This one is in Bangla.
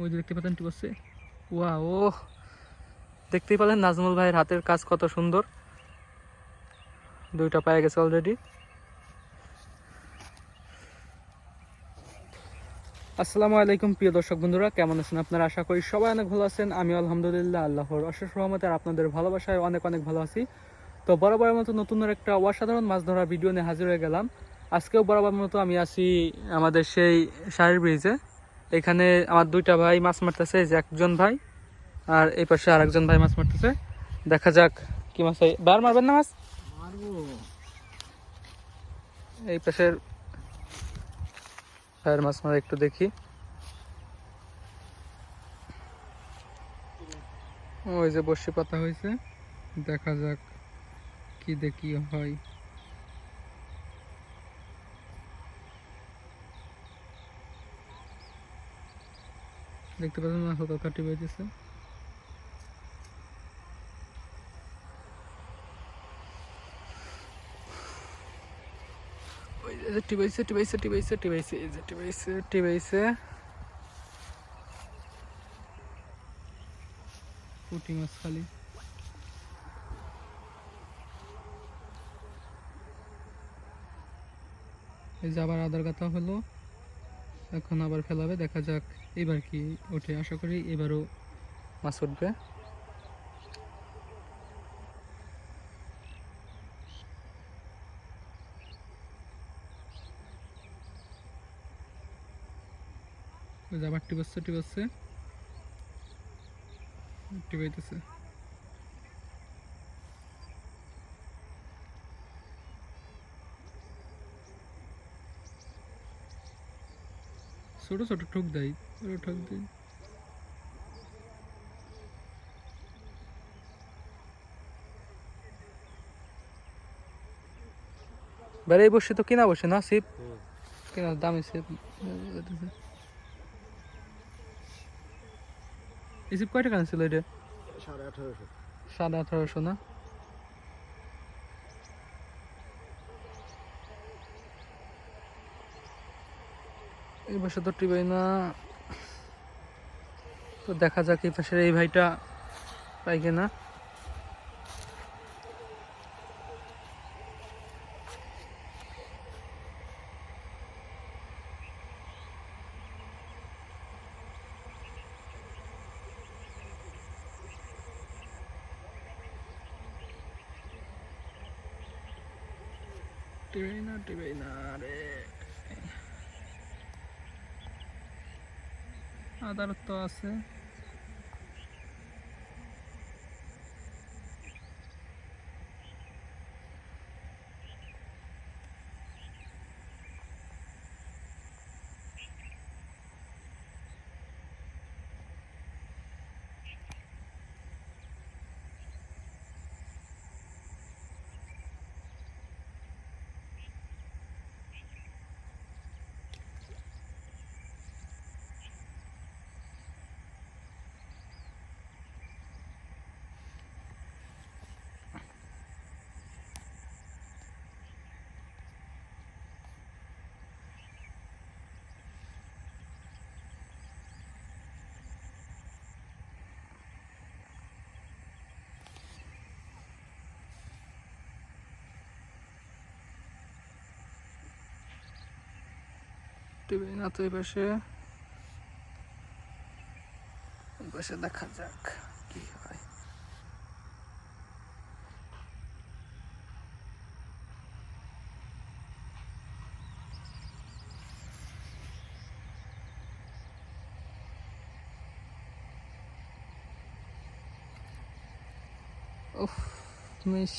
ওই যে দেখতে পাচ্ছেন টিপসে ওয়া ও। দেখতেই পেলেন নাজমুল ভাইয়ের হাতের কাজ কত সুন্দর। দুইটা পায়ে গেছে অলরেডি আসসালামু আলাইকুম প্রিয় দর্শক বন্ধুরা, কেমন আছেন আপনারা? আশা করি সবাই অনেক ভালো আছেন। আমি আলহামদুলিল্লাহ আল্লাহর অশেষ রহমতে আর আপনাদের ভালোবাসায় অনেক অনেক ভালো আছি। তো বরাবরের মতো নতুন একটা অসাধারণ মাছ ধরা ভিডিও নিয়ে হাজির হয়ে গেলাম। আজকেও বরাবর মতো আমি আছি আমাদের সেই শাড়ির ব্রিজে এখানে আমার দুইটা ভাই মাছ মারতেছে যে একজন ভাই আর এই পাশে আর একজন ভাই মাছ মারতেছে। দেখা যাক কি মাছ হয়। বার মারবেন না মাছ? এই পাশের ভাইয়ের মাছ মারা একটু দেখি। ওই যে বসে পাতা হয়েছে। দেখা যাক কি দেখি হয়। দেখতে পাচ্ছেন কত কাটি যে টিবাইছে টিবাইছে টিবাইছে মাছ খালি। এই যে আবার আদার গাথা হলো। এখন আবার ফেলাবে, দেখা যাক। এবার কি ওঠে, আশা করি এবারও মাছ উঠবে। আবার টিপাচ্ছে টিপাচ্ছে টিপাইতেছে ছোট ছোট ঠোক দেয় ছোট ঠোক দেয়। বেড়ে এই বসে তো কিনা বসে না সিপ কিনা দামি সিপ এই সিপ কয় টাকা ছিল এটা? সাড়ে আঠারোশো। সাড়ে আঠারোশো না? এই পাশে তো টিবাই না। তো দেখা যাক এই পাশের এই ভাইটা পাই কিনা। টিবাই না টিবাই না রে। আদার তো আছে। টিভি না তো এই পাশে এই পাশে দেখা যাক কি হয়। উফ মিস।